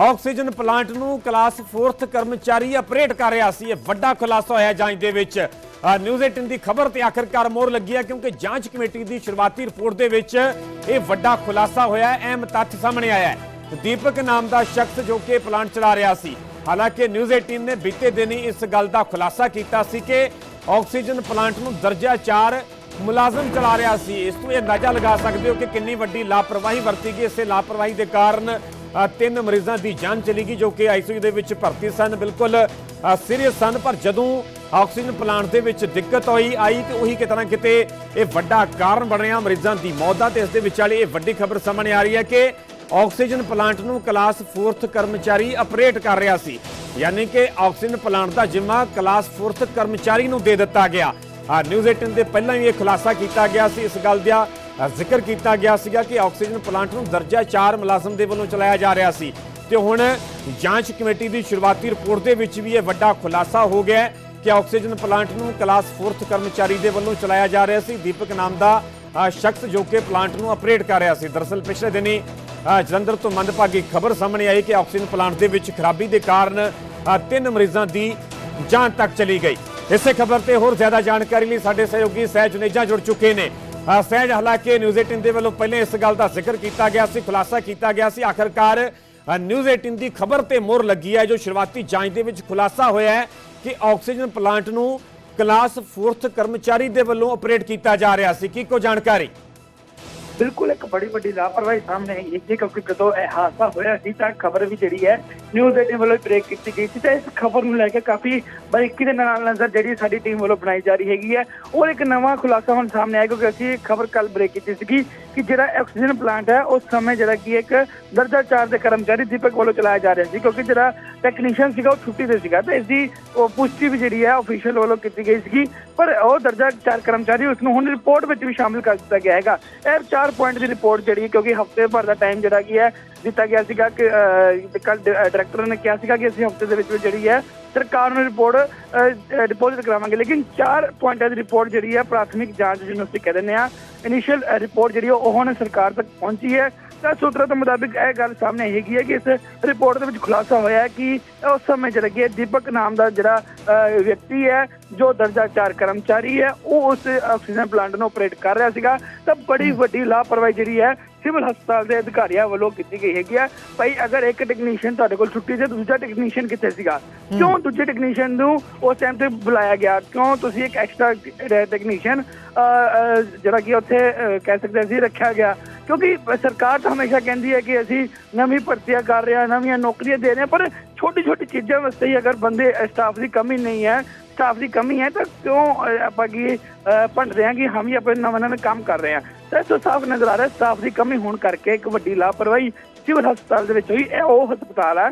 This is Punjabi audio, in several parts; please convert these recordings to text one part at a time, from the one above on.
ਆਕਸੀਜਨ ਪਲਾਂਟ ਨੂੰ ਕਲਾਸ 4th ਕਰਮਚਾਰੀ ਆਪਰੇਟ ਕਰ ਰਿਹਾ ਸੀ। ਇਹ ਵੱਡਾ ਖੁਲਾਸਾ ਹੋਇਆ ਜਾਂਚ ਦੇ ਵਿੱਚ। ਨਿਊਜ਼ 18 ਦੀ ਖਬਰ ਤੇ ਆਖਰਕਾਰ ਮੋਰ ਲੱਗੀ ਹੈ ਕਿਉਂਕਿ ਜਾਂਚ ਕਮੇਟੀ ਦੀ ਸ਼ੁਰੂਆਤੀ ਰਿਪੋਰਟ ਦੇ ਵਿੱਚ ਇਹ ਵੱਡਾ ਖੁਲਾਸਾ ਹੋਇਆ ਹੈ। ਅਹਿਮ ਤੱਥ ਸਾਹਮਣੇ ਆਇਆ ਹੈ। ਦੀਪਕ ਨਾਮ ਦਾ ਸ਼ਖਸ ਜੋ ਕਿ ਪਲਾਂਟ ਚਲਾ ਰਿਹਾ ਸੀ। ਹਾਲਾਂਕਿ ਨਿਊਜ਼ 18 ਨੇ ਬੀਤੇ ਦਿਨ ਹੀ ਇਸ ਗੱਲ ਦਾ ਖੁਲਾਸਾ ਕੀਤਾ ਸੀ ਕਿ ਆਕਸੀਜਨ ਪਲਾਂਟ ਨੂੰ ਦਰਜਾ 4 ਮੁਲਾਜ਼ਮ ਚਲਾ ਰਿਹਾ ਸੀ। ਇਸ ਤੋਂ ਇਹ ਅੰਦਾਜ਼ਾ ਲਗਾ ਸਕਦੇ ਹੋ ਕਿ ਕਿੰਨੀ ਵੱਡੀ ਲਾਪਰਵਾਹੀ ਵਰਤੀ ਗਈ। ਇਸੇ ਲਾਪਰਵਾਹੀ ਦੇ ਕਾਰਨ ਤਿੰਨ ਮਰੀਜ਼ਾਂ ਦੀ ਜਾਨ ਚਲੀ ਗਈ ਜੋ ਕਿ ਆਈਸੀਯੂ ਦੇ ਵਿੱਚ ਭਰਤੀ ਸਨ। ਬਿਲਕੁਲ ਸੀਰੀਅਸ ਸਨ, ਪਰ ਜਦੋਂ ਆਕਸੀਜਨ ਪਲਾਂਟ ਦੇ ਵਿੱਚ ਦਿੱਕਤ ਹੋਈ, ਆਈ ਤੇ ਉਹੀ ਕਿਤੇ ਨਾ ਕਿਤੇ ਇਹ ਵੱਡਾ ਕਾਰਨ ਬਣਿਆ ਮਰੀਜ਼ਾਂ ਦੀ ਮੌਤ ਦਾ ਤੇ। ਇਸ ਦੇ ਵਿਚਾਲੇ ਇਹ ਵੱਡੀ ਖਬਰ ਸਾਹਮਣੇ ਆ ਰਹੀ ਹੈ ਕਿ ਆਕਸੀਜਨ ਪਲਾਂਟ ਨੂੰ ਕਲਾਸ 4th ਕਰਮਚਾਰੀ ਆਪਰੇਟ ਕਰ ਰਿਹਾ ਸੀ। ਯਾਨੀ ਕਿ ਆਕਸੀਜਨ ਪਲਾਂਟ ਦਾ ਜ਼ਿੰਮਾ ਕਲਾਸ 4th ਕਰਮਚਾਰੀ ਨੂੰ ਦੇ ਦਿੱਤਾ ਗਿਆ। ਆ, ਨਿਊਜ਼ 18 ਦੇ ਪਹਿਲਾਂ ਹੀ ਇਹ ਖੁਲਾਸਾ ਕੀਤਾ ਗਿਆ ਸੀ। ਇਸ ਗੱਲ ਦਾ ਜ਼ਿਕਰ ਕੀਤਾ ਗਿਆ ਸੀਗਾ ਕਿ ਆਕਸੀਜਨ ਪਲਾਂਟ ਨੂੰ ਦਰਜਾ 4 ਮੁਲਾਜ਼ਮ ਦੇ ਵੱਲੋਂ ਚਲਾਇਆ ਜਾ ਰਿਹਾ ਸੀ। ਤੇ ਹੁਣ ਜਾਂਚ ਕਮੇਟੀ ਦੀ ਸ਼ੁਰੂਆਤੀ ਰਿਪੋਰਟ ਦੇ ਵਿੱਚ ਵੀ ਇਹ ਵੱਡਾ ਖੁਲਾਸਾ ਹੋ ਗਿਆ ਕਿ ਆਕਸੀਜਨ ਪਲਾਂਟ ਨੂੰ ਕਲਾਸ 4th ਕਰਮਚਾਰੀ ਦੇ ਵੱਲੋਂ ਚਲਾਇਆ ਜਾ ਰਿਹਾ ਸੀ। ਦੀਪਕ ਨਾਮ ਦਾ ਸ਼ਖਸ ਜੋ ਕਿ ਪਲਾਂਟ ਨੂੰ ਆਪਰੇਟ ਕਰ ਰਿਹਾ ਸੀ। ਦਰਅਸਲ ਪਿਛਲੇ ਦਿਨੀ ਜਲੰਧਰ ਤੋਂ ਮੰਦਭਾਗੀ ਖਬਰ ਸਾਹਮਣੇ ਆਈ ਕਿ ਆਕਸੀਜਨ ਪਲਾਂਟ ਦੇ ਵਿੱਚ ਖਰਾਬੀ ਦੇ ਕਾਰਨ ਤਿੰਨ ਮਰੀਜ਼ਾਂ ਦੀ ਜਾਨ ਤੱਕ ਚਲੀ ਗਈ। ਇਸੇ ਖਬਰ ਤੇ ਹੋਰ ਜ਼ਿਆਦਾ ਜਾਣਕਾਰੀ ਲਈ ਸਾਡੇ ਸਹਿਯੋਗੀ ਸਹਿਜ ਜੁਨੇਜਾ ਜੁੜ ਚੁੱਕੇ ਨੇ। ਸਹਿਜ ਹਾਲਾਂਕਿ ਨਿਊਜ਼ 18 ਦੇ ਵੱਲੋਂ ਪਹਿਲੇ ਇਸ ਗੱਲ ਦਾ ਜ਼ਿਕਰ ਕੀਤਾ ਗਿਆ ਸੀ, ਖੁਲਾਸਾ ਕੀਤਾ ਗਿਆ ਸੀ। ਆਖਰਕਾਰ ਨਿਊਜ਼ 18 ਦੀ ਖਬਰ ਤੇ ਮੋਹਰ ਲੱਗੀ ਹੈ, ਜੋ ਸ਼ੁਰੂਆਤੀ ਜਾਂਚ ਦੇ ਵਿੱਚ ਖੁਲਾਸਾ ਹੋਇਆ ਹੈ ਕਿ ਆਕਸੀਜਨ ਪਲਾਂਟ ਨੂੰ ਕਲਾਸ 4th ਕਰਮਚਾਰੀ ਦੇ ਵੱਲੋਂ ਆਪਰੇਟ ਕੀਤਾ ਜਾ ਰਿਹਾ ਸੀ। ਕੀ ਕੋ ਜਾਣਕਾਰੀ? ਬਿਲਕੁਲ ਇੱਕ ਬੜੀ ਵੱਡੀ ਲਾਪਰਵਾਹੀ ਸਾਹਮਣੇ ਆਈ ਹੈ ਜੀ ਕਿਉਂਕਿ ਜਦੋਂ ਇਹ ਹਾਦਸਾ ਹੋਇਆ ਸੀ ਤਾਂ ਖਬਰ ਵੀ ਜਿਹੜੀ ਹੈ ਨਿਊਜ਼ 18 ਵੱਲੋਂ ਬ੍ਰੇਕ ਕੀਤੀ ਗਈ ਸੀ ਤੇ ਇਸ ਖਬਰ ਨੂੰ ਲੈ ਕੇ ਕਾਫੀ ਬਾਰੀਕੀ ਦੇ ਨਾਲ ਨਜ਼ਰ ਜਿਹੜੀ ਸਾਡੀ ਟੀਮ ਵੱਲੋਂ ਬਣਾਈ ਜਾ ਰਹੀ ਹੈਗੀ ਹੈ। ਔਰ ਇੱਕ ਨਵਾਂ ਖੁਲਾਸਾ ਹੁਣ ਸਾਹਮਣੇ ਆਇਆ ਕਿਉਂਕਿ ਅਸੀਂ ਖਬਰ ਕੱਲ ਬ੍ਰੇਕ ਕੀਤੀ ਸੀਗੀ ਕਿ ਜਿਹੜਾ ਆਕਸੀਜਨ ਪਲਾਂਟ ਹੈ, ਉਸ ਸਮੇਂ ਜਿਹੜਾ ਕਿ ਇੱਕ ਦਰਜਾ 4 ਦੇ ਕਰਮਚਾਰੀ ਦੀਪਕ ਵੱਲੋਂ ਚਲਾਇਆ ਜਾ ਰਿਹਾ ਸੀ ਕਿਉਂਕਿ ਜਿਹੜਾ ਟੈਕਨੀਸ਼ੀਅਨ ਸੀਗਾ ਉਹ ਛੁੱਟੀ ਤੇ ਸੀਗਾ ਤੇ ਇਸ ਦੀ ਉਹ ਪੁਸ਼ਟੀ ਵੀ ਜਿਹੜੀ ਹੈ ਆਫੀਸ਼ੀਅਲ ਵੱਲੋਂ ਕੀਤੀ ਗਈ ਸੀਗੀ। ਪਰ ਉਹ ਦਰਜਾ 4 ਕਰਮਚਾਰੀ ਉਸ ਨੂੰ ਹੁਣ ਰਿਪੋਰਟ ਵਿੱਚ ਵੀ ਸ਼ਾਮਿਲ ਕਰ ਦਿੱਤਾ ਗਿਆ ਹੈਗਾ। ਇਹ 4 ਪੁਆਇੰਟ ਦੀ ਰਿਪੋਰਟ ਜਿਹੜੀ ਹੈ, ਕਿਉਂਕਿ ਹਫ਼ਤੇ ਭਰ ਦਾ ਟਾਈਮ ਜਿਹੜਾ ਕੀ ਹੈ, ਦਿੱਤਾ ਗਿਆ ਸੀਗਾ ਕਿ ਕੱਲ ਡਾਇਰੈਕਟਰ ਨੇ ਕਿਹਾ ਸੀਗਾ ਕਿ ਅਸੀਂ ਹਫ਼ਤੇ ਦੇ ਵਿੱਚ ਵਿੱਚ ਜਿਹੜੀ ਹੈ, ਸਰਕਾਰ ਨੂੰ ਰਿਪੋਰਟ ਡਿਪੋਜ਼ਿਟ ਕਰਾਵਾਂਗੇ। ਲੇਕਿਨ 4 ਪੁਆਇੰਟਾਂ ਦੀ ਰਿਪੋਰਟ ਜਿਹੜੀ ਹੈ, ਪ੍ਰਾਥਮਿਕ ਜਾਂਚ ਜਿਹਨੂੰ ਅਸੀਂ ਕਹਿੰਦੇ ਨੇ ਆ ਇਨੀਸ਼ੀਅਲ ਰਿਪੋਰਟ ਜਿਹੜੀ ਉਹ ਹੁਣ ਸਰਕਾਰ ਤੱਕ ਪਹੁੰਚੀ ਹੈ। ਤਾਂ ਸੂਤਰਾਂ ਦੇ ਮੁਤਾਬਿਕ ਇਹ ਗੱਲ ਸਾਹਮਣੇ ਹੈਗੀ ਹੈ ਕਿ ਇਸ ਰਿਪੋਰਟ ਦੇ ਵਿੱਚ ਖੁਲਾਸਾ ਹੋਇਆ ਹੈ ਕਿ ਉਸ ਸਮੇਂ ਜਿਹੜਾ ਕਿ ਦੀਪਕ ਨਾਮ ਦਾ ਜਿਹੜਾ ਵਿਅਕਤੀ ਹੈ ਜੋ ਦਰਜਾ 4 ਕਰਮਚਾਰੀ ਹੈ ਉਹ ਉਸ ਆਕਸੀਜਨ ਪਲਾਂਟ ਨੂੰ ਆਪਰੇਟ ਕਰ ਰਿਹਾ ਸੀਗਾ। ਤਾਂ ਬੜੀ ਵੱਡੀ ਲਾਪਰਵਾਹੀ ਜਿਹੜੀ ਹੈ ਸਿਵਲ ਹਸਪਤਾਲ ਦੇ ਅਧਿਕਾਰੀਆਂ ਵੱਲੋਂ ਕੀਤੀ ਗਈ ਹੈਗੀ ਹੈ। ਭਾਈ ਅਗਰ ਇੱਕ ਟੈਕਨੀਸ਼ੀਅਨ ਤੁਹਾਡੇ ਕੋਲ ਛੁੱਟੀ ਤੇ ਦੂਜਾ ਟੈਕਨੀਸ਼ੀਅਨ ਕਿੱਥੇ ਸੀਗਾ? ਕਿਉਂ ਦੂਜੇ ਟੈਕਨੀਸ਼ੀਅਨ ਨੂੰ ਉਸ ਟਾਈਮ ਤੇ ਬੁਲਾਇਆ ਗਿਆ? ਕਿਉਂ ਤੁਸੀਂ ਇੱਕ ਐਕਸਟਰਾ ਟੈਕਨੀਸ਼ੀਅਨ ਜਿਹੜਾ ਕਿ ਉੱਥੇ ਕਹਿ ਸਕਦੇ ਅਸੀਂ ਰੱਖਿਆ ਗਿਆ? ਕਿਉਂਕਿ ਸਰਕਾਰ ਤਾਂ ਹਮੇਸ਼ਾ ਕਹਿੰਦੀ ਹੈ ਕਿ ਅਸੀਂ ਨਵੀਂ ਭਰਤੀਆਂ ਕਰ ਰਹੇ ਹਾਂ, ਨਵੀਆਂ ਨੌਕਰੀਆਂ ਦੇ ਰਹੇ ਹਾਂ, ਪਰ ਛੋਟੀ ਛੋਟੀ ਚੀਜ਼ਾਂ ਵਾਸਤੇ ਹੀ ਅਗਰ ਬੰਦੇ ਸਟਾਫ ਦੀ ਕਮੀ ਨਹੀਂ ਹੈ ਸਟਾਫ ਦੀ ਕਮੀ ਹੈ, ਤਾਂ ਕਿਉਂ ਆਪਾਂ ਕੀ ਭੰਡਦੇ ਹਾਂ ਕਿ ਹਮ ਹੀ ਆਪਣੇ ਨਵੇਂ ਨਵੇਂ ਕੰਮ ਕਰ ਰਹੇ ਹਾਂ। ਤਾਂ ਇਸ ਤੋਂ ਸਾਫ਼ ਨਜ਼ਰ ਆ ਰਿਹਾ ਸਟਾਫ ਦੀ ਕਮੀ ਹੋਣ ਕਰਕੇ ਇੱਕ ਵੱਡੀ ਲਾਪਰਵਾਹੀ ਸਿਵਲ ਹਸਪਤਾਲ ਦੇ ਵਿੱਚ ਹੋਈ, ਇਹ ਉਹ ਹਸਪਤਾਲ ਹੈ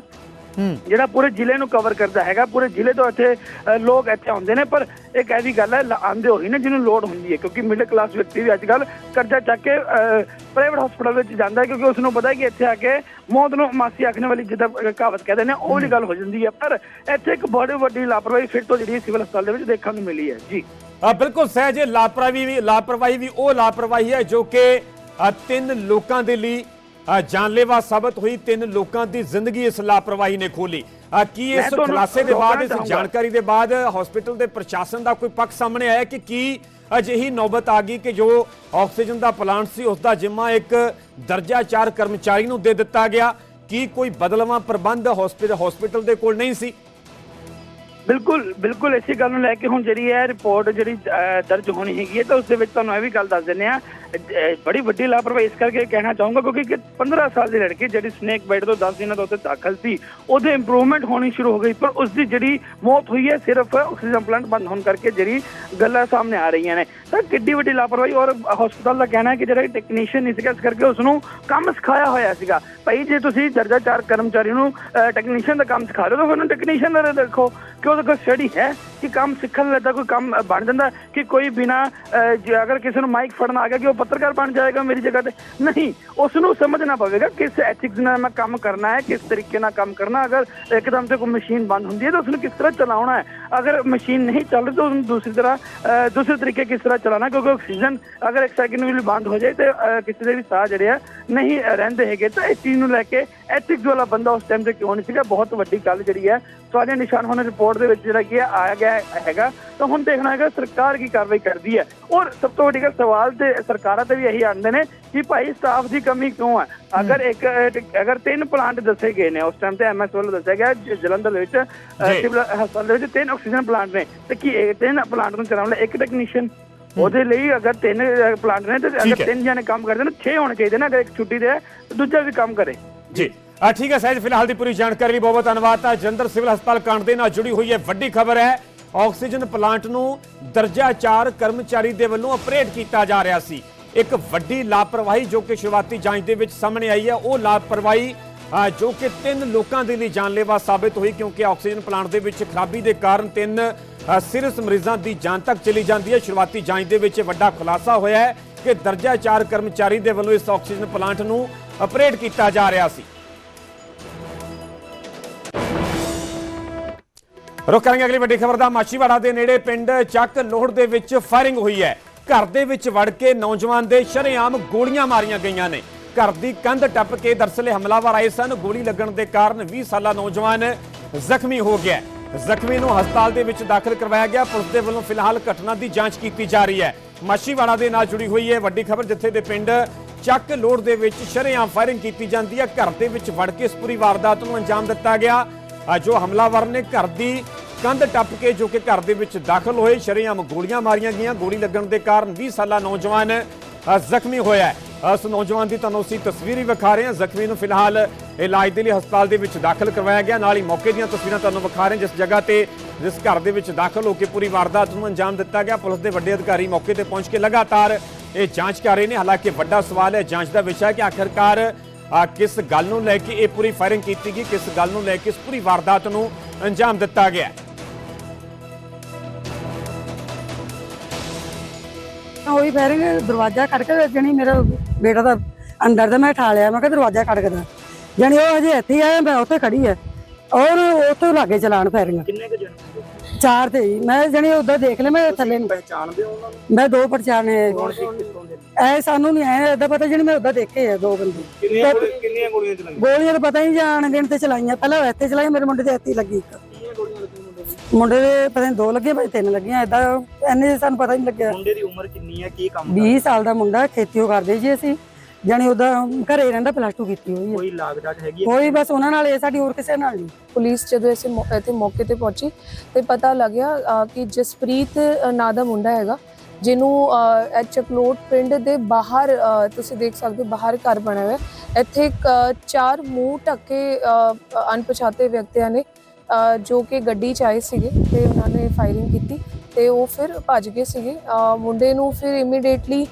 ਜਿਹੜਾ ਪੂਰੇ ਜ਼ਿਲ੍ਹੇ ਨੂੰ ਕਵਰ ਕਰਦਾ ਹੈਗਾ ਪੂਰੇ ਜ਼ਿਲ੍ਹੇ ਤੋਂ ਇੱਥੇ ਲੋਕ ਇੱਥੇ ਆਉਂਦੇ ਨੇ ਪਰ ਇੱਕ ਐਸੀ ਗੱਲ ਹੈ ਆਉਂਦੇ ਹੋਈ ਨੇ ਜਿਹਨੂੰ ਲੋੜ ਹੁੰਦੀ ਹੈ ਕਿਉਂਕਿ ਮਿਡਲ ਕਲਾਸ ਵਿਅਕਤੀ ਵੀ ਅੱਜ ਕੱਲ ਕਰਜ਼ਾ ਚੱਕ ਕੇ ਪ੍ਰਾਈਵੇਟ ਹਸਪਤਾਲ ਵਿੱਚ ਜਾਂਦਾ ਹੈ ਕਿਉਂਕਿ ਉਸ ਨੂੰ ਪਤਾ ਹੈ ਕਿ ਇੱਥੇ ਆ ਕੇ ਮੌਤ ਨੂੰ ਮਾਸੀ ਆਖਣੇ ਵਾਲੀ ਜਿੱਦਾਂ ਕਹਾਵਤ ਕਹਿੰਦੇ ਨੇ ਉਹ ਵਾਲੀ ਗੱਲ ਹੋ ਜਾਂਦੀ ਹੈ। ਪਰ ਇੱਥੇ ਇੱਕ ਬੜੀ ਵੱਡੀ ਲਾਪਰਵਾਹੀ ਫਿਰ ਤੋਂ ਜਿਹੜੀ ਸਿਵਲ ਹਸਪਤਾਲ ਦੇ ਵਿੱਚ ਦੇਖਣ ਨੂੰ ਮਿਲੀ ਹੈ। ਜੀ। ਆ ਬਿਲਕੁਲ ਸਹਿਜ ਲਾਪਰਵਾਹੀ ਵੀ ਲਾਪਰਵਾਹੀ ਵੀ ਉਹ ਲਾਪਰਵਾਹੀ ਹੈ ਜੋ ਕਿ ਤਿੰਨ ਲੋਕਾਂ ਦੇ ਲਈ ਜਾਨਲੇਵਾ ਸਾਬਤ ਹੋਈ ਤਿੰਨ ਲੋਕਾਂ ਦੀ ਜ਼ਿੰਦਗੀ ਇਸ ਲਾਪਰਵਾਹੀ ਨੇ ਖੋਲੀ। ਆ ਕੀ ਇਸ ਖੁਲਾਸੇ ਦੇ ਬਾਅਦ ਇਸ ਜਾਣਕਾਰੀ ਦੇ ਬਾਅਦ ਹਸਪੀਟਲ ਦੇ ਪ੍ਰਸ਼ਾਸਨ ਦਾ ਕੋਈ ਪੱਖ ਸਾਹਮਣੇ ਆਇਆ ਕਿ ਕੀ ਅਜਿਹੀ ਨੌਬਤ ਆ ਗਈ ਕਿ ਜੋ ਆਕਸੀਜਨ ਦਾ ਪਲਾਂਟ ਸੀ ਉਸ ਦਾ ਜਿੰਮਾ ਇੱਕ ਦਰਜਾ 4 ਕਰਮਚਾਰੀ ਨੂੰ ਦੇ ਦਿੱਤਾ ਗਿਆ। ਕੀ ਕੋਈ ਬਦਲਵਾਂ ਪ੍ਰਬੰਧ ਹਸਪੀਟਲ ਦੇ ਕੋਲ ਨਹੀਂ ਸੀ? ਬਿਲਕੁਲ ਬਿਲਕੁਲ ਇਸੇ ਗੱਲ ਨੂੰ ਲੈ ਕੇ ਹੁਣ ਜਿਹੜੀ ਹੈ ਰਿਪੋਰਟ ਜਿਹੜੀ ਦਰਜ ਹੋਣੀ ਹੈਗੀ ਹੈ, ਤਾਂ ਉਸ ਦੇ ਵਿੱਚ ਤੁਹਾਨੂੰ ਇਹ ਵੀ ਗੱਲ ਦੱਸ ਦਿੰਦੇ ਆ ਬੜੀ ਵੱਡੀ ਲਾਪਰਵਾਹੀ ਇਸ ਕਰਕੇ ਕਹਿਣਾ ਚਾਹੂੰਗਾ, ਕਿਉਂਕਿ ਕਿ 15 ਸਾਲ ਦੀ ਲੜਕੀ ਜਿਹੜੀ ਸਨੇਕ ਬਾਈਟ ਤੋਂ 10 ਦਿਨਾਂ ਤੋਂ ਉੱਤੇ ਦਾਖਲ ਸੀ, ਉਹਦੇ ਇੰਪਰੂਵਮੈਂਟ ਹੋਣੀ ਸ਼ੁਰੂ ਹੋ ਗਈ, ਪਰ ਉਸ ਦੀ ਜਿਹੜੀ ਮੌਤ ਹੋਈ ਹੈ, ਸਿਰਫ ਆਕਸੀਜਨ ਪਲਾਂਟ ਬੰਦ ਹੋਣ ਕਰਕੇ ਜਿਹੜੀ ਗੱਲਾਂ ਸਾਹਮਣੇ ਆ ਰਹੀਆਂ ਨੇ। ਤਾਂ ਕਿੱਡੀ ਵੱਡੀ ਲਾਪਰਵਾਹੀ ਔਰ ਹਸਪਤਾਲ ਦਾ ਕਹਿਣਾ ਹੈ ਕਿ ਜਿਹੜਾ ਟੈਕਨੀਸ਼ੀਅਨ ਨਹੀਂ ਸੀਗਾ, ਇਸ ਕਰਕੇ ਉਸ ਨੂੰ ਕੰਮ ਸਿਖਾਇਆ ਹੋਇਆ ਸੀਗਾ। ਭਾਈ, ਜੇ ਤੁਸੀਂ ਦਰਜਾ 4 ਕਰਮਚਾਰੀ ਨੂੰ ਟੈਕਨੀਸ਼ੀਅਨ ਦਾ ਕੰਮ ਸਿਖਾ ਰਹੇ ਹੋ, ਤਾਂ ਫਿਰ ਉਹਨੂੰ ਟੈਕਨੀਸ਼ੀਅਨ ਦਾ ਦੇਖੋ ਕਿ ਉਹਦੇ ਕੋਲ ਸਟੱਡੀ ਹੈ? ਕਿ ਕੰਮ ਸਿੱਖਣ ਲੈਦਾ ਕੋਈ ਕੰਮ ਬਣ ਜਾਂਦਾ ਕਿ ਕੋਈ ਬਿਨਾ ਅਗਰ ਕਿਸੇ ਨੂੰ ਮਾਈਕ ਫੜਨ ਆ ਗਿਆ ਕਿ ਉਹ ਪੱਤਰਕਾਰ ਬਣ ਜਾਏਗਾ ਮੇਰੀ ਜਗ੍ਹਾ ਤੇ, ਨਹੀਂ ਉਸ ਨੂੰ ਸਮਝਣਾ ਪਵੇਗਾ ਕਿਸ ਐਥਿਕਸ ਨਾਲ ਮੈਂ ਕੰਮ ਕਰਨਾ ਹੈ, ਕਿਸ ਤਰੀਕੇ ਨਾਲ ਕੰਮ ਕਰਨਾ ਅਗਰ ਇੱਕਦਮ ਤੇ ਕੋਈ ਮਸ਼ੀਨ ਬੰਦ ਹੁੰਦੀ ਹੈ ਤਾਂ ਉਸ ਨੂੰ ਕਿਸ ਤਰ੍ਹਾਂ ਚਲਾਉਣਾ ਹੈ? ਅਗਰ ਮਸ਼ੀਨ ਨਹੀਂ ਚੱਲ ਰਹੀ ਤਾਂ ਉਸ ਨੂੰ ਦੂਸਰੀ ਤਰ੍ਹਾਂ ਦੂਸਰੇ ਤਰੀਕੇ ਕਿਸ ਤਰ੍ਹਾਂ ਚਲਾਉਣਾ ਕਿਉਂਕਿ ਆਕਸੀਜਨ ਅਗਰ ਇੱਕ ਸੈਕਿੰਡ ਵੀ ਬੰਦ ਹੋ ਜਾਏ ਤੇ ਕਿਸੇ ਦੇ ਵੀ ਸਾਹ ਜਿਹੜੇ ਆ ਨਹੀਂ ਰਹਿੰਦੇ ਹੈਗੇ। ਤਾਂ ਇਸ ਚੀਜ਼ ਨੂੰ ਲੈ ਕੇ ਐਥਿਕਸ ਵਾਲਾ ਬੰਦਾ ਉਸ ਟਾਈਮ ਤੇ ਕਿਉਂ ਨਹੀਂ ਸੀਗਾ? ਬਹੁਤ ਵੱਡੀ ਗੱਲ ਜਿਹੜੀ ਹੈ, ਸਵਾਲੀਆ ਨਿਸ਼ਾਨ ਹੁਣ ਰਿਪੋਰਟ ਦੇ ਵਿੱਚ ਜਿਹੜਾ ਕੀ ਹੈ, ਆਇਆ ਗਿਆ ਹੈਗਾ ਤਾਂ ਹੁਣ ਦੇਖਣਾ ਹੈਗਾ ਸਰਕਾਰ ਕੀ ਕਾਰਵਾਈ ਕਰਦੀ ਹੈ। ਔਰ ਸਭ ਤੋਂ ਵੱਡੀ ਗੱਲ ਸਵਾਲ ਤੇ ਸਰਕਾਰਾਂ ਤੇ ਵੀ ਇਹੀ ਆਉਂਦੇ ਨੇ ਕਿ ਭਾਈ ਸਟਾਫ ਦੀ ਕਮੀ ਕਿਉਂ ਹੈ? ਅਗਰ ਇੱਕ ਅਗਰ ਤਿੰਨ ਪਲਾਂਟ ਦੱਸੇ ਗਏ ਨੇ ਉਸ ਟਾਈਮ ਤੇ ਐਮਐਸ ਵੱਲੋਂ ਦੱਸਿਆ ਗਿਆ ਜਲੰਧਰ ਦੇ ਵਿੱਚ। ਸਿਵਲ ਹਸਪਤਾਲ ਦੇ ਵਿੱਚ ਤਿੰਨ ਆਕਸੀਜਨ ਪਲਾਂਟ ਨੇ। ਤੇ ਕੀ ਇਹ ਤਿੰਨ ਪਲਾਂਟ ਨੂੰ ਚਲਾਉਣ ਲਈ ਇੱਕ ਟੈਕਨੀਸ਼ੀਅਨ ਉਹਦੇ ਲਈ ਅਗਰ ਤਿੰਨ ਪਲਾਂਟ ਨੇ ਤੇ ਅਗਰ। ਤਿੰਨ ਜਣੇ ਕੰਮ ਕਰਦੇ ਨੇ 6 ਹੋਣੇ ਚਾਹੀਦੇ ਨੇ ਅਗਰ ਇੱਕ ਛੁੱਟੀ ਤਾਂ ਦੂਜਾ ਵੀ ਕੰਮ ਕਰੇ। ਜੀ। ਆ ਠੀਕ ਹੈ ਸਹਿਜ ਫਿਲਹਾਲ ਦੀ ਪੂਰੀ ਜਾਣਕਾਰੀ ਲਈ ਬਹੁਤ ਬਹੁਤ ਧੰਨਵਾਦ। ਤਾਂ ਜਲੰਧਰ ਸਿਵਲ ਹਸਪਤਾਲ ਕਾਂਡ ਦੇ ਨਾਲ ਜੁੜੀ ਹੋਈ ਹੈ ਵੱਡੀ ਖਬਰ ਹੈ। ਆਕਸੀਜਨ ਪਲਾਂਟ ਨੂੰ ਦਰਜਾ 4 ਕਰਮਚਾਰੀ ਦੇ ਵੱਲੋਂ ਆਪਰੇਟ ਕੀਤਾ ਜਾ ਰਿਹਾ ਸੀ। ਇੱਕ ਵੱਡੀ ਲਾਪਰਵਾਹੀ ਜੋ ਕਿ ਸ਼ੁਰੂਆਤੀ ਜਾਂਚ ਦੇ ਵਿੱਚ ਸਾਹਮਣੇ ਆਈ ਹੈ ਉਹ ਲਾਪਰਵਾਹੀ ਜੋ ਕਿ ਤਿੰਨ ਲੋਕਾਂ ਦੇ ਲਈ ਜਾਨਲੇਵਾ ਸਾਬਿਤ ਹੋਈ ਕਿਉਂਕਿ ਆਕਸੀਜਨ ਪਲਾਂਟ ਦੇ ਵਿੱਚ ਖਰਾਬੀ ਦੇ ਕਾਰਨ ਤਿੰਨ ਅ, ਸੀਰੀਅਸ ਮਰੀਜ਼ਾਂ ਦੀ ਜਾਨ ਤੱਕ ਚਲੀ ਜਾਂਦੀ ਹੈ। ਸ਼ੁਰੂਆਤੀ ਜਾਂਚ ਦੇ ਵਿੱਚ ਵੱਡਾ ਖੁਲਾਸਾ ਹੋਇਆ ਹੈ ਕਿ ਦਰਜਾ 4 ਕਰਮਚਾਰੀ ਦੇ ਵੱਲੋਂ ਇਸ ਆਕਸੀਜਨ ਪਲਾਂਟ ਨੂੰ ਆਪਰੇਟ ਕੀਤਾ ਜਾ ਰਿਹਾ ਸੀ। ਰੁਕ ਕਰਾਂਗੇ ਅਗਲੀ ਵੱਡੀ ਖਬਰ ਦਾ। ਮਾਛੀਵਾੜਾ ਦੇ ਨੇੜੇ ਪਿੰਡ ਚੱਕ ਲੋਹੜ ਦੇ ਵਿੱਚ ਫਾਇਰਿੰਗ ਹੋਈ ਹੈ। ਘਰ ਦੇ ਵਿੱਚ ਵੜ ਕੇ ਨੌਜਵਾਨ ਦੇ ਸ਼ਰੇਆਮ ਗੋਲੀਆਂ ਮਾਰੀਆਂ ਗਈਆਂ ਨੇ। ਘਰ ਦੀ ਕੰਧ ਟੱਪ ਕੇ ਦਰਸਲੇ ਹਮਲਾਵਰ ਆਏ ਸਨ। ਗੋਲੀ ਲੱਗਣ ਦੇ ਕਾਰਨ 20 ਸਾਲਾ ਨੌਜਵਾਨ ਜ਼ਖਮੀ ਹੋ ਗਿਆ। ਜ਼ਖਮੀ ਨੂੰ ਹਸਪਤਾਲ ਦੇ ਵਿੱਚ ਦਾਖਲ ਕਰਵਾਇਆ ਗਿਆ। ਪੁਲਿਸ ਦੇ ਵੱਲੋਂ ਫਿਲਹਾਲ ਘਟਨਾ ਦੀ ਜਾਂਚ ਕੀਤੀ ਜਾ ਰਹੀ ਹੈ। ਮਾਛੀਵਾੜਾ ਦੇ ਨਾਲ ਜੁੜੀ ਹੋਈ ਹੈ ਵੱਡੀ ਖਬਰ ਜਿੱਥੇ ਦੇ ਪਿੰਡ ਚੱਕ ਲੋੜ ਦੇ ਵਿੱਚ ਸ਼ਰੇਆਮ ਫਾਇਰਿੰਗ ਕੀਤੀ ਜਾਂਦੀ ਹੈ। ਘਰ ਦੇ ਵਿੱਚ ਵੜ ਕੇ ਇਸ ਪੂਰੀ ਵਾਰਦਾਤ ਨੂੰ ਅੰਜਾਮ ਦਿੱਤਾ ਗਿਆ। ਜੋ ਹਮਲਾਵਰ ਨੇ ਘਰ ਦੀ ਕੰਧ ਟੱਪ ਕੇ ਜੋ ਕਿ ਘਰ ਦੇ ਵਿੱਚ ਦਾਖਲ ਹੋਏ, ਸ਼ਰੇਆਮ ਗੋਲੀਆਂ ਮਾਰੀਆਂ ਗਈਆਂ। ਗੋਲੀ ਲੱਗਣ ਦੇ ਕਾਰਨ 20 ਸਾਲਾ ਨੌਜਵਾਨ ਜ਼ਖਮੀ ਹੋਇਆ ਹੈ। ਉਸ ਨੌਜਵਾਨ ਦੀ ਤੁਹਾਨੂੰ ਅਸੀਂ ਤਸਵੀਰ ਹੀ ਵਿਖਾ ਰਹੇ ਹਾਂ। ਜ਼ਖਮੀ ਨੂੰ ਫਿਲਹਾਲ ਇਲਾਜ ਦੇ ਲਈ ਹਸਪਤਾਲ ਦੇ ਵਿੱਚ ਦਾਖਲ ਕਰਵਾਇਆ ਗਿਆ। ਨਾਲ ਹੀ ਮੌਕੇ ਦੀਆਂ ਤਸਵੀਰਾਂ ਤੁਹਾਨੂੰ ਵਿਖਾ ਰਹੇ ਹਾਂ, ਜਿਸ ਜਗ੍ਹਾ ਤੇ ਜਿਸ ਘਰ ਦੇ ਵਿੱਚ ਦਾਖਲ ਹੋ ਕੇ ਪੂਰੀ ਵਾਰਦਾਤ ਨੂੰ ਅੰਜਾਮ ਦਿੱਤਾ ਗਿਆ। ਪੁਲਿਸ ਦੇ ਵੱਡੇ ਅਧਿਕਾਰੀ ਮੌਕੇ ਤੇ ਪਹੁੰਚ ਕੇ ਲਗਾਤਾਰ ਇਹ ਜਾਂਚ ਕਰ ਰਹੇ ਨੇ। ਹਾਲਾਂਕਿ ਵੱਡਾ ਸਵਾਲ ਹੈ, ਜਾਂਚ ਦਾ ਵਿਸ਼ਾ ਹੈ ਕਿ ਆਖਿਰਕਾਰ ਕਿਸ ਗੱਲ ਨੂੰ ਲੈ ਕੇ ਇਹ ਪੂਰੀ ਫਾਇਰਿੰਗ ਕੀਤੀ ਗਈ, ਕਿਸ ਗੱਲ ਨੂੰ ਲੈ ਕੇ ਇਸ ਪੂਰੀ ਵਾਰਦਾਤ ਨੂੰ ਅੰਜਾਮ ਦਿੱਤਾ ਗਿਆ ਹੈ। ਹੋਈ ਫਾਇਰਿੰਗ ਦਰਵਾਜ਼ਾ ਖੜਕ ਜਣੀ ਮੇਰਾ ਬੇਟਾ ਦਾ ਅੰਦਰ ਦਾ ਮੈਂ ਠਾ ਲਿਆ, ਮੈਂ ਕਿਹਾ ਦਰਵਾਜ਼ਾ ਖੜਕਦਾ ਜਣੀ ਉਹ ਹਜੇ ਇੱਥੇ ਹੀ ਆਇਆ, ਮੈਂ ਉੱਥੇ ਖੜੀ ਆ। ਔਰ ਉੱਥੇ ਲਾਗੇ ਚਲਾਣ ਫਾਇਰਿੰਗ ਚਾਰ ਤੇ ਹੀ ਮੈਂ ਜਣੀ ਉਧਰ ਦੇਖ ਲਿਆ ਮੈਂ ਥੱਲੇ ਨੂੰ। ਪਹਿਚਾਣਦੇ ਹੋ ਉਹਨਾਂ ਨੂੰ? ਮੈਂ ਦੋ ਦੇ? ਐ ਸਾਨੂੰ ਨਹੀਂ ਐ ਏਦਾਂ ਪਤਾ ਜਣੀ ਮੈਂ ਉਧਰ ਦੇਖੇ ਆ ਦੋ ਬੰਦੇ। ਕਿੰਨੀਆਂ ਗੋਲੀਆਂ ਕਿੰਨੀਆਂ ਗੋਲੀਆਂ ਚਲਾਈਆਂ? ਗੋਲੀਆਂ ਤਾਂ ਪਤਾ ਨਹੀਂ ਜਾਣ ਗਿਣ ਤੇ ਚਲਾਈਆਂ। ਪਹਿਲਾਂ ਇੱਥੇ ਚਲਾਈਆਂ ਮੇਰੇ ਮੁੰਡੇ ਦੇ ਇੱਥੇ ਲੱਗੀ ਇੱਕ। ਮੁੰਡੇ ਦੀ? ਪਤਾ ਨਹੀਂ ਦੋ ਲੱਗੇ ਭਾਈ ਤਿੰਨ ਲੱਗੀਆਂ। ਏਦਾਂ ਐਨੇ ਸਾਨੂੰ ਪਤਾ ਨਹੀਂ ਲੱਗਿਆ। ਮੁੰਡੇ ਦੀ ਉਮਰ ਕਿੰਨੀ ਹੈ ਕੀ ਕੰਮ 20 ਸਾਲ ਦਾ ਮੁੰਡਾ ਖੇਤੀਓ ਕਰਦੇ ਜੀ ਅਸੀਂ। ਜਾਣੀ ਉਹਦਾ ਘਰੇ ਰਹਿੰਦਾ ਪਲੱਸ 2 ਕੀਤੀ ਹੋਈ ਹੈ। ਕੋਈ ਲਾਗ ਡਾਟ ਹੈਗੀ ਕੋਈ ਬਸ ਉਹਨਾਂ ਨਾਲ ਇਹ ਸਾਡੀ ਹੋਰ ਕਿਸੇ ਨਾਲ ਨਹੀਂ। ਪੁਲਿਸ ਜਦੋਂ ਇਸੇ ਮੌ- ਇੱਥੇ ਮੌਕੇ ਤੇ ਪਹੁੰਚੀ ਤੇ ਪਤਾ ਲੱਗਿਆ ਅ, ਕਿ ਜਸਪ੍ਰੀਤ ਨਾਂ ਦਾ ਮੁੰਡਾ ਹੈਗਾ ਜਿਹਨੂੰ ਅ, ਇਹ ਚਕਲੋਟ ਪਿੰਡ ਦੇ ਬਾਹਰ ਅ, ਤੁਸੀਂ ਦੇਖ ਸਕਦੇ ਹੋ ਬਾਹਰ ਘਰ ਬਣਿਆ ਹੋਇਆ। ਹੈ। ਇੱਥੇ ਇੱਕ, ਅ, ਚਾਰ ਮੂੰਹ ਢੱਕੇ ਅ, ਅਣਪਛਾਤੇ ਵਿਅਕਤੀਆਂ ਨੇ ਅ, ਜੋ ਕਿ ਗੱਡੀ 'ਚ ਆਏ ਸੀਗੇ ਤੇ ਉਹਨਾਂ ਨੇ ਫਾਇਰਿੰਗ ਕੀਤੀ। ਤੇ ਉਹ ਫਿਰ ਭੱਜ ਗਏ ਸੀਗੇ। ਮੁੰਡੇ ਨੂੰ ਫਿਰ ਇਮੀਡੀਏਟਲੀ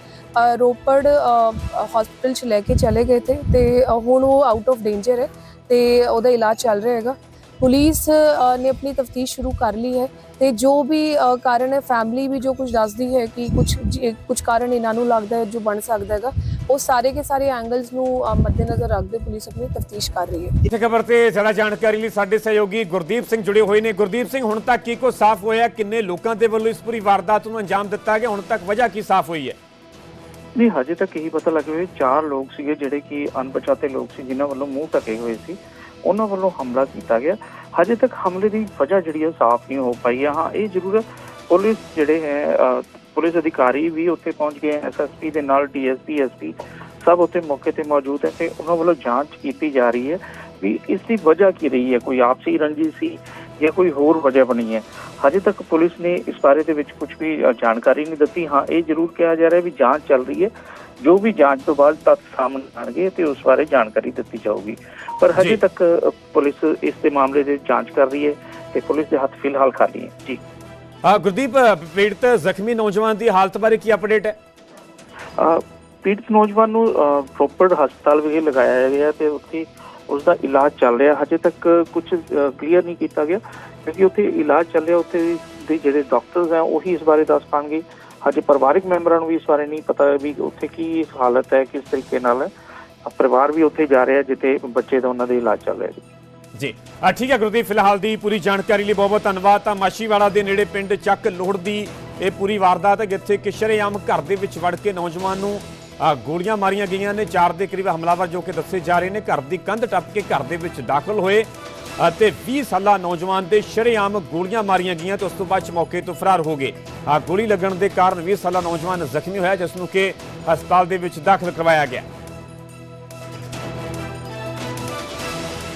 ਰੋਪੜ ਹਸਪੀਟਲ 'ਚ ਲੈ ਕੇ ਚਲੇ ਗਏ ਥੇ ਤੇ ਹੁਣ ਉਹ ਆਊਟ ਆਫ ਡੇਂਜਰ ਹੈ ਤੇ ਉਹਦਾ ਇਲਾਜ ਚੱਲ ਰਿਹਾ ਹੈਗਾ। ਪੁਲਿਸ ਨੇ ਆਪਣੀ ਤਫਤੀਸ਼ ਸ਼ੁਰੂ ਕਰ ਲਈ ਹੈ ਤੇ ਜੋ ਵੀ ਕਾਰਨ ਹੈ ਫੈਮਿਲੀ ਵੀ ਜੋ ਕੁਝ ਦੱਸਦੀ ਹੈ ਕਿ ਕੁਝ ਕੁਝ ਕਾਰਨ ਇਹਨਾਂ ਨੂੰ ਲੱਗਦਾ ਹੈ ਜੋ ਬਣ ਸਕਦਾ ਹੈਗਾ। ਉਹ ਸਾਰੇ ਕੇ ਸਾਰੇ ਐਂਗਲਸ ਨੂੰ ਮੱਦੇਨਜ਼ਰ ਰੱਖਦੇ ਪੁਲਿਸ ਆਪਣੀ ਤਫਤੀਸ਼ ਕਰ ਰਹੀ ਹੈ। ਇੱਥੇ ਖਬਰ ਤੇ ਜ਼ਿਆਦਾ ਜਾਣਕਾਰੀ ਲਈ ਸਾਡੇ ਸਹਿਯੋਗੀ ਗੁਰਦੀਪ ਸਿੰਘ ਜੁੜੇ ਹੋਏ ਨੇ। ਗੁਰਦੀਪ ਸਿੰਘ ਹੁਣ ਤੱਕ ਕੀ ਕੋ ਸਾਫ਼ ਹੋਇਆ? ਕਿੰਨੇ ਲੋਕਾਂ ਦੇ ਵੱਲੋਂ ਇਸ ਪੂਰੀ ਵਾਰਦਾਤ ਨੂੰ ਅੰਜਾਮ ਦਿੱਤਾ ਗਿਆ? ਹੁਣ ਤੱਕ ਵਜ੍ਹਾ ਕੀ ਸਾਫ਼ ਹੋਈ ਹੈ? ਨਹੀਂ ਹਜੇ ਤੱਕ ਇਹੀ ਪਤਾ ਲੱਗੇ ਹੋਏ ਚਾਰ ਲੋਕ ਸੀਗੇ ਜਿਹੜੇ ਕਿ ਅਣਪਛਾਤੇ ਲੋਕ ਸੀ ਜਿਨ੍ਹਾਂ ਵੱਲੋਂ ਮੂੰਹ ਢਕੇ ਹੋਏ ਸੀ। ਉਹਨਾਂ ਵੱਲੋਂ ਹਮਲਾ ਕੀਤਾ ਗਿਆ। ਹਜੇ ਤੱਕ ਹਮਲੇ ਦੀ ਵਜ੍ਹਾ ਜਿਹੜੀ ਹੈ ਸਾਫ਼ ਨਹੀਂ ਹੋ ਪਾਈ ਹੈ ਹਾਂ ਇਹ ਜ਼ਰੂਰ ਪੁਲਿਸ ਜਿਹੜੇ ਹੈ ਪੁਲਿਸ ਅਧਿਕਾਰੀ ਵੀ ਉੱਥੇ ਪਹੁੰਚ ਗਏ ਐਸਐਸਪੀ ਦੇ ਨਾਲ ਡੀਐਸਪੀ ਐਸਪੀ ਸਭ ਉੱਥੇ ਮੌਕੇ ਤੇ ਮੌਜੂਦ ਹੈ ਤੇ ਉਹਨਾਂ ਵੱਲੋਂ ਜਾਂਚ ਕੀਤੀ ਜਾ ਰਹੀ ਹੈ ਵੀ ਇਸ ਦੀ ਵਜ੍ਹਾ ਕੀ ਰਹੀ ਹੈ ਕੋਈ ਆਪਸੀ ਰੰਜਿਸ਼ ਸੀ ਜਾਂ ਕੋਈ ਹੋਰ ਵਜ੍ਹਾ ਬਣੀ ਹੈ। ਹਜੇ ਤੱਕ ਪੁਲਿਸ ਨੇ ਇਸ ਬਾਰੇ ਦੇ ਵਿੱਚ ਕੁਝ ਵੀ ਜਾਣਕਾਰੀ ਨਹੀਂ ਦਿੱਤੀ। ਹਾਂ ਇਹ ਜ਼ਰੂਰ ਕਿਹਾ ਜਾ ਰਿਹਾ ਵੀ ਜਾਂਚ ਚੱਲ ਰਹੀ ਹੈ। ਜੋ ਵੀ ਜਾਂਚ ਤੋਂ ਬਾਅਦ ਤੱਥ ਸਾਹਮਣੇ ਆਣਗੇ ਤੇ ਉਸ ਬਾਰੇ ਜਾਣਕਾਰੀ ਦਿੱਤੀ ਜਾਊਗੀ। ਪਰ। ਹਜੇ ਤੱਕ ਪੁਲਿਸ ਇਸ ਦੇ ਮਾਮਲੇ ਦੇ ਜਾਂਚ ਕਰ ਰਹੀ ਹੈ ਤੇ ਪੁਲਿਸ ਦੇ ਹੱਥ ਫਿਲਹਾਲ ਖਾਲੀ ਹੈ। ਜੀ। ਗੁਰਦੀਪ ਪੀੜਤ ਜ਼ਖਮੀ ਨੌਜਵਾਨ ਦੀ ਹਾਲਤ ਬਾਰੇ ਕੀ ਅਪਡੇਟ ਹੈ? ਪੀੜਤ ਨੌਜਵਾਨ ਨੂੰ ਪ੍ਰੋਪਰ ਹਸਪਤਾਲ ਵਿਖੇ ਲਗਾਇਆ ਗਿਆ ਤੇ ਉੱਥੇ ਉਸ ਦਾ ਇਲਾਜ ਚੱਲ ਰਿਹਾ। ਹਜੇ ਤੱਕ ਕੁਝ ਕਲੀਅਰ ਨਹੀਂ ਕੀਤਾ ਗਿਆ ਕਿਉਂਕਿ ਉੱਥੇ ਇਲਾਜ ਚੱਲ ਰਿਹਾ। ਉੱਥੇ ਦੇ ਜਿਹੜੇ ਡਾਕਟਰਸ ਆ ਉਹੀ ਇਸ ਬਾਰੇ ਦੱਸ ਪਾਣਗੇ। ਹਜੇ ਪਰਿਵਾਰਿਕ ਮੈਂਬਰਾਂ ਨੂੰ ਵੀ ਇਸ ਬਾਰੇ ਨਹੀਂ ਪਤਾ ਵੀ ਉੱਥੇ ਕੀ ਹਾਲਤ ਹੈ, ਕਿਸ ਤਰੀਕੇ ਨਾਲ ਹੈ। ਪਰਿਵਾਰ ਵੀ ਉੱਥੇ ਜਾ ਰਿਹਾ ਜਿੱਥੇ ਬੱਚੇ ਦਾ ਉਹਨਾਂ ਦੇ ਇਲਾਜ ਚੱਲ ਰਿਹਾ ਜੀ ਜੀ। ਆ ਠੀਕ ਹੈ ਗੁਰਦੀਪ, ਫਿਲਹਾਲ ਦੀ ਪੂਰੀ ਜਾਣਕਾਰੀ ਲਈ ਬਹੁਤ ਬਹੁਤ ਧੰਨਵਾਦ। ਤਾਂ ਮਾਸ਼ੀਵਾੜਾ ਦੇ ਨੇੜੇ ਪਿੰਡ ਚੱਕ ਲੋਹੜ ਦੀ ਇਹ ਪੂਰੀ ਵਾਰਦਾਤ ਹੈ, ਜਿੱਥੇ ਕਿ ਸ਼ਰੇਆਮ ਘਰ ਦੇ ਵਿੱਚ ਵੜ ਕੇ ਨੌਜਵਾਨ ਨੂੰ ਗੋਲੀਆਂ ਮਾਰੀਆਂ ਗਈਆਂ ਨੇ। ਚਾਰ ਦੇ ਕਰੀਬ ਹਮਲਾਵਰ ਜੋ ਕਿ ਦੱਸੇ ਜਾ ਰਹੇ ਨੇ, ਘਰ ਦੀ ਕੰਧ ਟੱਪ ਕੇ ਘਰ ਦੇ ਵਿੱਚ ਦਾਖਲ ਹੋਏ। ਅਤੇ 20 ਸਾਲਾ ਨੌਜਵਾਨ ਦੇ ਸ਼ਰੇਆਮ ਗੋਲੀਆਂ ਮਾਰੀਆਂ ਗਈਆਂ ਤੇ ਉਸ ਤੋਂ ਬਾਅਦ 'ਚ ਮੌਕੇ ਤੋਂ ਫਰਾਰ ਹੋ ਗਏ। ਆ ਗੋਲੀ ਲੱਗਣ ਦੇ ਕਾਰਨ 20 ਸਾਲਾ ਨੌਜਵਾਨ ਜ਼ਖਮੀ ਹੋਇਆ, ਜਿਸ ਨੂੰ ਕਿ ਹਸਪਤਾਲ ਦੇ ਵਿੱਚ ਦਾਖਲ ਕਰਵਾਇਆ ਗਿਆ।